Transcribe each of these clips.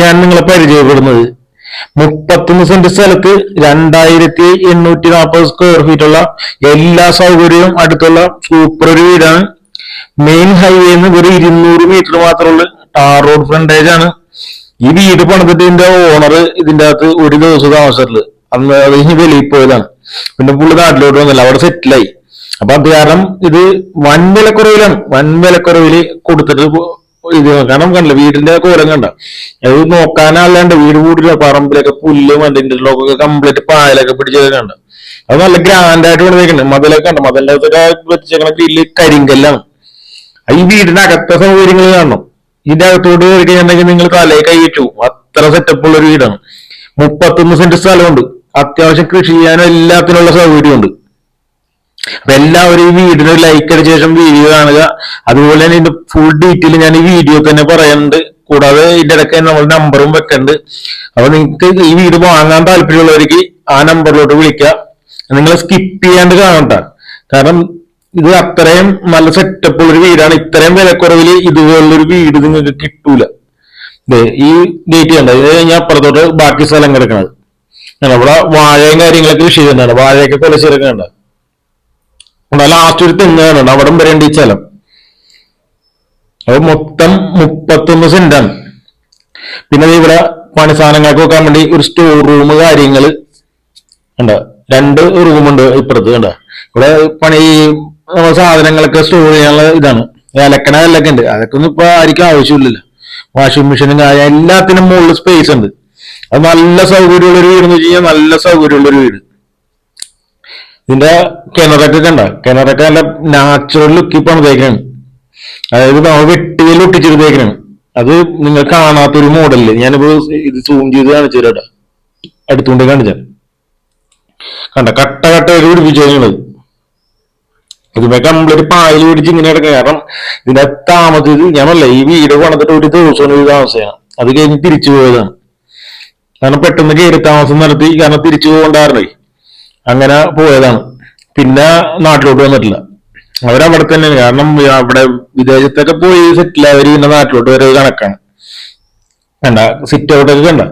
ഞാൻ നിങ്ങളെ പരിചയപ്പെടുന്നത്. മുപ്പത്തൊന്ന് സെന്റ് സ്ഥലത്ത് രണ്ടായിരത്തി എണ്ണൂറ്റി നാൽപ്പത് സ്ക്വയർ ഫീറ്റ് ഉള്ള എല്ലാ സൗകര്യവും അടുത്തുള്ള സൂപ്പർ ഒരു വീടാണ്. മെയിൻ ഹൈവേ നിന്ന് ഒരു ഇരുന്നൂറ് മീറ്റർ മാത്രമുള്ള ടാർ റോഡ് ഫ്രണ്ടേജ് ആണ്. ഈ വീട് പണിതിട്ട് ഇതിന്റെ ഓണർ ഇതിന്റെ അകത്ത് ഒരു ദിവസം താമസിച്ചിട്ടുള്ളത് അന്ന് അത് കഴിഞ്ഞ് വെളിയിൽ പോയതാണ്. പിന്നെ പുള്ളി നാട്ടിലോട്ട് വന്നില്ല. അവിടെ സെറ്റിലായി അപ്പൊ അത് കാരണം ഇത് വൻ വിലക്കുറവിലാണ് വൻ വിലക്കുറവിൽ കൊടുത്തിട്ട് ഇത് കാരണം കണ്ടില്ല വീടിന്റെ കോലം കണ്ട? അത് നോക്കാനല്ലാണ്ട് വീട് കൂടില്ല പറമ്പിലൊക്കെ പുല്ല് മതിന്റെ ഒക്കെ കംപ്ലീറ്റ് പായലൊക്കെ പിടിച്ചൊക്കെ അത് നല്ല ഗ്രാൻഡ് ആയിട്ട് വെക്കണ്ട് മതിലൊക്കെ കണ്ട? മതിലിന്റെ അകത്തൊക്കെ വെച്ചേക്കണ ഗ്രില്ല് കരിങ്കല്ലാണ്. ഈ വീടിന്റെ അകത്തെ സൗകര്യങ്ങൾ കാണണം. ഇതിന്റെ അകത്തോട്ട് കയറി കഴിഞ്ഞിട്ടുണ്ടെങ്കിൽ നിങ്ങൾ തലയെ കൈയിട്ടു അത്ര സെറ്റപ്പ് ഉള്ള ഒരു വീടാണ്. മുപ്പത്തൊന്ന് സെന്റ് സ്ഥലമുണ്ട്. അത്യാവശ്യം കൃഷി ചെയ്യാനും എല്ലാത്തിനുള്ള സൗകര്യമുണ്ട്. അപ്പൊ എല്ലാവരും ഈ വീഡിയോ ലൈക്ക് അടിച്ച ശേഷം വീഡിയോ കാണുക. അതുപോലെ തന്നെ ഇതിന്റെ ഫുൾ ഡീറ്റെയിൽ ഞാൻ ഈ വീഡിയോ തന്നെ പറയുന്നുണ്ട്. കൂടാതെ ഇതിന്റെ ഇടയ്ക്ക് നമ്മൾ നമ്പറും വെക്കുന്നുണ്ട് അപ്പൊ നിങ്ങൾക്ക് ഈ വീഡിയോ വാങ്ങാൻ താല്പര്യമുള്ളവർക്ക് ആ നമ്പറിലോട്ട് വിളിക്കുക നിങ്ങൾ സ്കിപ്പ് ചെയ്യാണ്ട് കാണണ്ട. കാരണം ഇത് അത്രയും നല്ല സെറ്റപ്പ് ഉള്ളൊരു വീടാണ്. ഇത്രയും വിലക്കുറവിൽ ഇതുപോലുള്ളൊരു വീട് നിങ്ങൾക്ക് കിട്ടൂല. ഈ ഗേറ്റ് കണ്ട? ഇത് കഴിഞ്ഞാൽ അപ്പുറത്തോട്ട് ബാക്കി സ്ഥലം കിടക്കുന്നത് അവിടെ വാഴയും കാര്യങ്ങളൊക്കെ കൃഷി ചെയ്യുന്നതാണ്. വാഴയൊക്കെ കൊലച്ചെടുക്കുന്നുണ്ട് ലാസ്റ്റ് ഒരു തെങ്ങ് കാണുന്നുണ്ട്. അവിടെ വരേണ്ട ഈ സ്ഥലം അപ്പൊ മൊത്തം മുപ്പത്തൊന്ന് സെന്റാണ് പിന്നെ ഇവിടെ പണി സാധനങ്ങൾക്ക് വെക്കാൻ വേണ്ടി ഒരു സ്റ്റോർ റൂം കാര്യങ്ങൾ ഉണ്ട്. രണ്ട് റൂമുണ്ട് ഇപ്പുറത്ത് ഉണ്ട് ഇവിടെ പണി സാധനങ്ങളൊക്കെ സ്റ്റോർ ചെയ്യാനുള്ള ഇതാണ്. അലക്കണ കല്ലൊക്കെ ഉണ്ട്. അതൊക്കെ ഒന്നും ഇപ്പൊ ആർക്കും ആവശ്യമില്ലല്ലോ. വാഷിംഗ് മെഷീനും കാര്യം എല്ലാത്തിനും മുകളിൽ സ്പേസ് ഉണ്ട്. അത് നല്ല സൗകര്യമുള്ള ഒരു വീട് എന്ന് വെച്ച് കഴിഞ്ഞാൽ നല്ല സൗകര്യമുള്ള ഒരു വീട്. ഇതിന്റെ കിണറൊക്കെ കണ്ട? കിണറൊക്കെ നല്ല നാച്ചുറൽ ലുക്കിൽ പണിതേക്കാണ് അതായത് നമ്മൾ വെട്ടിയിൽ ഒട്ടിച്ചിട്ട് ഒട്ടിച്ചെടുത്തേക്കാണ് അത് നിങ്ങൾ കാണാത്തൊരു മോഡലിൽ ഞാനിപ്പോ ഇത് സൂം ചെയ്ത് കാണിച്ചു തരാം അടുത്തുകൊണ്ട് കാണിച്ച കണ്ട? കട്ട കട്ടയൊക്കെ കഴിഞ്ഞത് ഇതിപ്പോ കംപ്ലീറ്റ് പായൽ പിടിച്ച് ഇങ്ങനെ കിടക്കുക. കാരണം ഇതിന്റെ താമസിച്ചത് ഞാനല്ല ഈ വീട് പണിതിട്ട് ഒരു ദിവസം ഒരു താമസമാണ്. അത് കഴിഞ്ഞ് തിരിച്ചു പോയതാണ്. കാരണം പെട്ടെന്ന് കയറി താമസം നടത്തി കാരണം തിരിച്ചു പോകണ്ടായിരുന്നേ. അങ്ങനെ പോയതാണ്. പിന്നെ നാട്ടിലോട്ട് വന്നിട്ടില്ല. അവരവിടെ തന്നെയാണ്. കാരണം അവിടെ വിദേശത്തൊക്കെ പോയി സെറ്റിൽ അവർ പിന്നെ നാട്ടിലോട്ട് വരെ കണക്കാണ്. കണ്ട സിറ്റ് ഔട്ടൊക്കെ കണ്ട.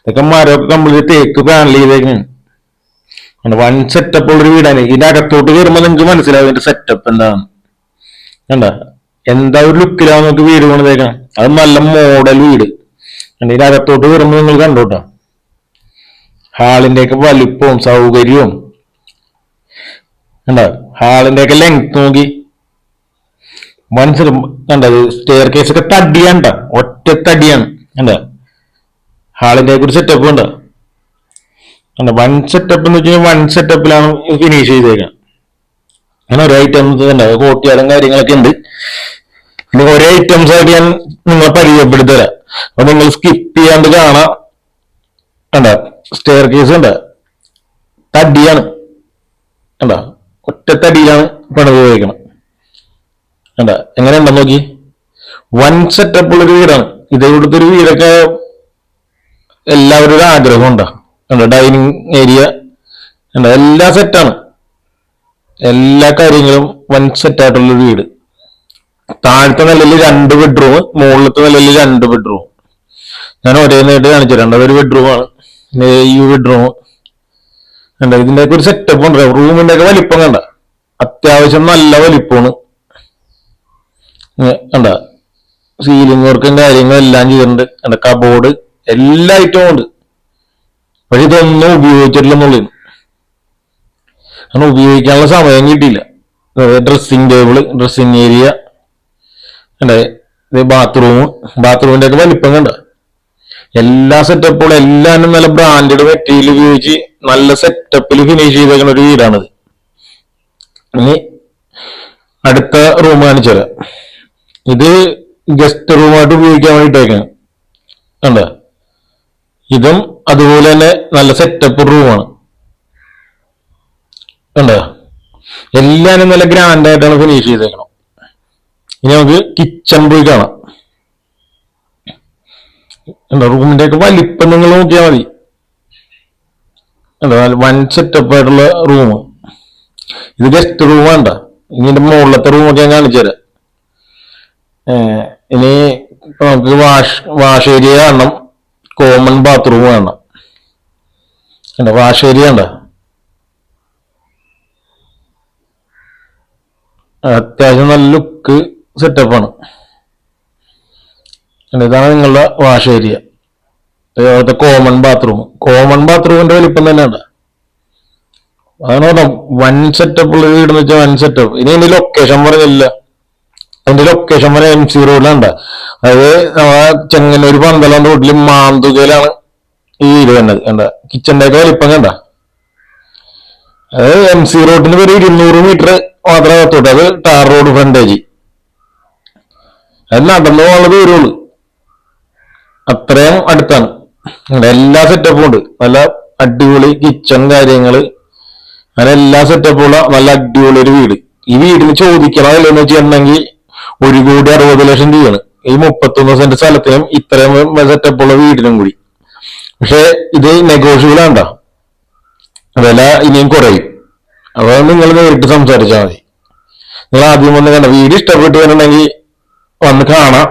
ഇതൊക്കെ മരമൊക്കെ കംപ്ലീറ്റ് തേക്ക് പാനൽ ചെയ്തേക്കാണ്. വൺ സെറ്റപ്പ് ഉള്ളൊരു വീടാണ്. ഇതിന്റെ അകത്തോട്ട് കയറുമ്പോൾ നിങ്ങൾക്ക് മനസ്സിലാവും ഇതിന്റെ സെറ്റപ്പ് എന്താണ്. കണ്ട എന്താ ഒരു ലുക്കിലാണ് നമുക്ക് വീട് പണിതേക്കണം അത് നല്ല മോഡൽ വീട്. ഇതിന്റെ അകത്തോട്ട് കയറുമ്പോൾ നിങ്ങൾ കണ്ടോട്ടോ. ഹാളിന്റെ ഒക്കെ വലിപ്പവും സൗകര്യവും. കണ്ടോ? ഹാളിന്റെ ഒക്കെ ലെങ്ത് നോക്കി. മനസ്സിലും കണ്ടത് സ്റ്റെയർ കേസ് ഒക്കെ തടിയാണ്ട ഒറ്റ തടിയാണ്. കണ്ട? ഹാളിന്റെ ഒരു സെറ്റപ്പ് ഉണ്ട്. കണ്ട? വൺ സെറ്റപ്പ് എന്ന് വെച്ചാൽ വൺ സെറ്റപ്പിലാണ് ഫിനിഷ് ചെയ്തേക്കാം അങ്ങനെ ഒരു ഐറ്റംസ് ഉണ്ട്. കോട്ടിയാലും കാര്യങ്ങളൊക്കെ ഉണ്ട്. പിന്നെ ഒരേ ഐറ്റംസ് ആയിട്ട് ഞാൻ നിങ്ങളെ പരിചയപ്പെടുത്തരാം. അപ്പൊ നിങ്ങൾ സ്കിപ്പ് ചെയ്യാണ്ട് കാണാം. കണ്ട? സ്റ്റെയർ കേസ് കണ്ട? തടിയാണ്. കണ്ട? ഒറ്റ തടിയിലാണ് പണിത് ഉപയോഗിക്കണം. കണ്ട? എങ്ങനെ ഉണ്ടെന്ന് നോക്കി. വൺ സെറ്റപ്പ് ഉള്ളൊരു വീടാണ്. ഇത് ഒരു വീടൊക്കെ എല്ലാവരുടെ ആഗ്രഹം ഉണ്ടാ? കണ്ട? ഡൈനിങ് ഏരിയ കണ്ട? എല്ലാ സെറ്റാണ് എല്ലാ കാര്യങ്ങളും വൺ സെറ്റായിട്ടുള്ളൊരു വീട്. താഴത്തെ നിലയിൽ രണ്ട് ബെഡ്റൂം മുകളിലത്തെ നിലയിൽ രണ്ട് ബെഡ്റൂം ഞാൻ ഒരേ നേരിട്ട് കാണിച്ചു രണ്ടാമത് ഒരു ബെഡ്റൂമാണ് ഈ ബെഡ്റൂം കണ്ട? ഇതിന്റെ ഒരു സെറ്റപ്പ് ഉണ്ട്. റൂമിന്റെ ഒക്കെ വലിപ്പം കണ്ട. അത്യാവശ്യം നല്ല വലിപ്പമാണ്. കണ്ട. സീലിംഗ് വർക്കും കാര്യങ്ങളും എല്ലാം ചെയ്തിട്ടുണ്ട്. കണ്ട കബോർഡ് എല്ലാ ഐറ്റവും ഉണ്ട്. പക്ഷെ ഇതൊന്നും ഉപയോഗിച്ചിട്ടില്ലെന്നുള്ളത് കാരണം ഉപയോഗിക്കാനുള്ള സമയം കിട്ടിയില്ല. ഡ്രസ്സിംഗ് ടേബിൾ ഡ്രസ്സിംഗ് ഏരിയ ഇത് ബാത്റൂം ബാത്റൂമിന്റെ ഒക്കെ വലിപ്പം കണ്ട. എല്ലാ സെറ്റപ്പുകളും എല്ലാനും നല്ല ബ്രാൻഡഡ് മെറ്റീരിയൽ ഉപയോഗിച്ച് നല്ല സെറ്റപ്പിൽ ഫിനിഷ് ചെയ്തേക്കുന്ന ഒരു വീടാണിത്. ഇനി അടുത്ത റൂം കാണിച്ചു ഇത് ഗസ്റ്റ് റൂമായിട്ട് ഉപയോഗിക്കാൻ വേണ്ടിട്ടേക്കാണ് കണ്ട? ഇതും അതുപോലെ തന്നെ നല്ല സെറ്റപ്പ് റൂമാണ് കണ്ട? എല്ലാനും നല്ല ഗ്രാൻഡായിട്ടാണ് ഫിനിഷ് ചെയ്തേക്കണം ഇനി നമുക്ക് കിച്ചൺ പോയി കാണാം. എന്താ റൂമിന്റെ ഒക്കെ വലിപ്പം നിങ്ങൾ നോക്കിയാൽ മതി. എന്താ വൺ സെറ്റപ്പ് ആയിട്ടുള്ള റൂം ഇത് ഗസ്റ്റ് റൂം വേണ്ട ഇതിന്റെ മുകളിലത്തെ റൂമൊക്കെ ഞാൻ കാണിച്ചു തരാം. ഇനി നമുക്ക് വാഷ് വാഷ് ഏരിയ കാണണം. കോമൺ ബാത്റൂം വേണം. എന്താ വാഷ് ഏരിയ കണ്ട അത്യാവശ്യം നല്ല ലുക്ക് സെറ്റപ്പാണ് ഇതാണ് നിങ്ങളുടെ വാഷ് ഏരിയ അതുപോലത്തെ കോമൺ ബാത്റൂം കോമൺ ബാത്റൂമിന്റെ വലിപ്പം തന്നെയാണ്. അതാണ് പറഞ്ഞ വൺ സെറ്റപ്പ് ഉള്ള വീട് എന്ന് വെച്ചാൽ വൺ സെറ്റപ്പ് ഇനി എന്റെ ലൊക്കേഷൻ പറഞ്ഞില്ല. എന്റെ ലൊക്കേഷൻ വരെ എം സി റോഡിലുണ്ട് അതായത് നമ്മളെ ചെങ്ങന്നൂർ പന്തളം റോഡിൽ മാന്തുകയിലാണ് ഈ വീട് വരുന്നത്. കണ്ട? കിച്ചന്റെ ഒക്കെ വലിപ്പം കണ്ട? അത് എം സി റോഡിന് ഒരു ഇരുന്നൂറ് മീറ്റർ മാത്രമേ എത്തോട്ടെ അത് ടാർ റോഡ് ഫ്രണ്ടേജ് അത് നടന്നു പോകാനുള്ള ദൂരമുള്ളൂ അത്രയും അടുത്താണ്. എല്ലാ സെറ്റപ്പും ഉണ്ട്. നല്ല അടിപൊളി കിച്ചൺ കാര്യങ്ങൾ. അങ്ങനെ എല്ലാ സെറ്റപ്പുള്ള നല്ല അടിപൊളി ഒരു വീട്. ഈ വീടിന് ചോദിക്കണമല്ലെന്ന് വെച്ചിട്ടുണ്ടെങ്കിൽ ഒരു കോടി അറുപത് ലക്ഷം രൂപയാണ്. ഈ മുപ്പത്തൊന്ന് സെന്റ് സ്ഥലത്തിനും ഇത്രയും സെറ്റപ്പുള്ള വീടിനും കൂടി. പക്ഷെ ഇത് നെഗോഷ്യബിൾ ആണ്ട വില ഇനിയും കുറയും. അപ്പൊ നിങ്ങൾ നേരിട്ട് സംസാരിച്ചാൽ മതി. നിങ്ങൾ ആദ്യം വന്ന് കണ്ട? വീട് ഇഷ്ടപ്പെട്ടു എന്നുണ്ടെങ്കിൽ വന്ന് കാണാം.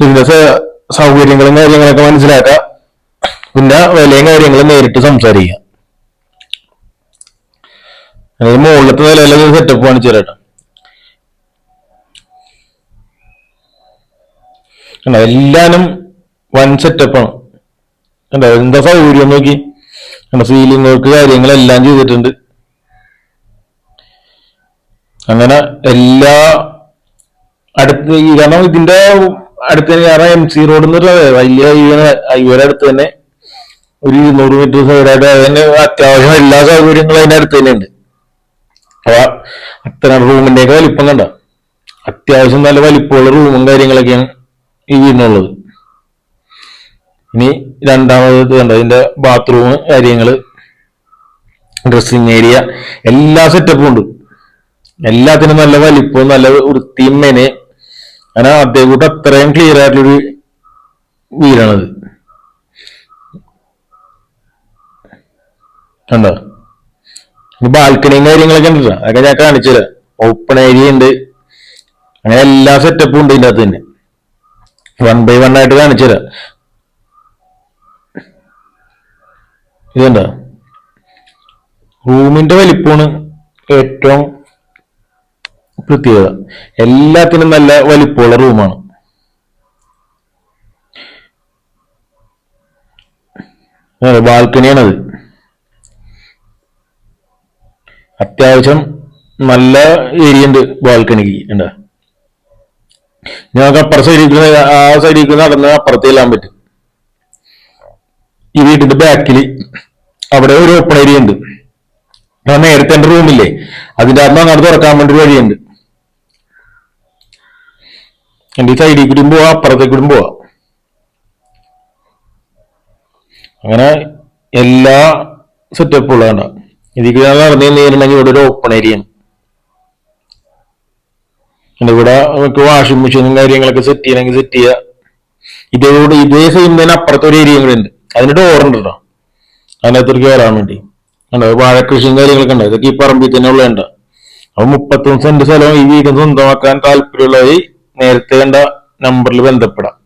ഇതിന്റെ സൗകര്യങ്ങളും കാര്യങ്ങളൊക്കെ മനസ്സിലാക്കാം. പിന്നെ വിലയും കാര്യങ്ങളും നേരിട്ട് സംസാരിക്കാം. അതായത് മുകളിലത്തെ നിലയിലെ സെറ്റപ്പ് കാണിച്ചു തരാം കണ്ടോ എല്ലാനും വൺ സെറ്റപ്പാണ് കണ്ടോ എന്താ സൗകര്യം നോക്കി. സീലിംഗ് വർക്ക് കാര്യങ്ങളെല്ലാം ചെയ്തിട്ടുണ്ട്. അങ്ങനെ എല്ലാ അടുത്ത് കാരണം ഇതിന്റെ അടുത്ത് തന്നെ എം സി റോഡ് എന്ന് വലിയ ഹൈവേയുടെ അടുത്ത് തന്നെ ഒരു ഇരുന്നൂറ് മീറ്റർ സൈഡായിട്ട് അതിന് അത്യാവശ്യം എല്ലാ സൗകര്യങ്ങളും അതിന്റെ അടുത്ത് തന്നെ ഉണ്ട് അപ്പൊ അത്തരം റൂമിന്റെ ഒക്കെ വലിപ്പം കണ്ട? അത്യാവശ്യം നല്ല വലിപ്പമുള്ള റൂമും കാര്യങ്ങളൊക്കെയാണ് ഈ വീടിനുള്ളത്. ഇനി രണ്ടാമത് കണ്ട? ഇതിന്റെ ബാത്റൂം കാര്യങ്ങൾ ഡ്രസ്സിങ് ഏരിയ എല്ലാ സെറ്റപ്പും ഉണ്ട്. എല്ലാത്തിനും നല്ല വലിപ്പവും നല്ല വൃത്തിയും മെനെ അങ്ങനെ അദ്ദേഹം അത്രയും ക്ലിയർ ആയിട്ടുള്ളൊരു വീടാണത് കണ്ടോ? ബാൽക്കണിയും കാര്യങ്ങളൊക്കെ ഉണ്ടല്ലോ. അതൊക്കെ ഞാൻ കാണിച്ചു തരാം. ഓപ്പൺ ഏരിയ ഉണ്ട്. അങ്ങനെ എല്ലാ സെറ്റപ്പും ഉണ്ട് ഇതിന്റെ അകത്ത് തന്നെ. വൺ ബൈ വൺ ആയിട്ട് കാണിച്ചു തരാം. ഇതുണ്ടോ റൂമിന്റെ വലിപ്പമാണ് ഏറ്റവും പ്രത്യേകത എല്ലാത്തിനും നല്ല വലിപ്പമുള്ള റൂമാണ്. ബാൽക്കണിയാണത്. അത്യാവശ്യം നല്ല ഏരിയ ഉണ്ട് ബാൽക്കണിക്ക് ഉണ്ട് ഞങ്ങൾക്ക് അപ്പുറ സൈഡിൽ ആ സൈഡിൽ നടന്ന് അപ്പുറത്ത് ചെല്ലാൻ പറ്റും. ഈ വീട്ടിന്റെ ബാക്കിൽ അവിടെ ഒരു ഓപ്പൺ ഏരിയ ഉണ്ട്. നേരത്തെ എന്റെ റൂമില്ലേ അതിന്റെ അകത്ത് അങ്ങോട്ട് തുറക്കാൻ വേണ്ടി വഴിയുണ്ട്. എന്റെ ഈ സൈഡിൽ കൂടിയും പോവാം അപ്പുറത്തേക്ക് കൂടിയും പോവാം. അങ്ങനെ എല്ലാ സെറ്റപ്പും ഉള്ളതാണ് ഇതിക്ക് നടന്നു കഴിഞ്ഞിട്ടുണ്ടെങ്കിൽ ഇവിടെ ഒരു ഓപ്പൺ ഏരിയ ഉണ്ട് ഇവിടെ നമുക്ക് വാഷിംഗ് മെഷീനും കാര്യങ്ങളൊക്കെ സെറ്റ് ചെയ്യണമെങ്കിൽ സെറ്റ് ചെയ്യുക ഇതേപോലെ ഇതേ സെയിം തന്നെ അപ്പുറത്തെ ഒരു ഏരിയ കൂടെ ഉണ്ട്. അതിന് ഡോറുണ്ട് കേട്ടോ. അതിനകത്തൊരു കയറാൻ വേണ്ടി. കണ്ടോ വാഴക്കൃഷിയും കാര്യങ്ങളൊക്കെ ഉണ്ട്. ഇതൊക്കെ ഈ പറമ്പിൽ തന്നെ ഉള്ളതുണ്ട്. അപ്പൊ മുപ്പത്തൊന്ന് സെന്റ് സ്ഥലം ഈ വീട് സ്വന്തമാക്കാൻ താല്പര്യമുള്ളവർ നേരത്തെ കണ്ട നമ്പറിൽ ബന്ധപ്പെടാം.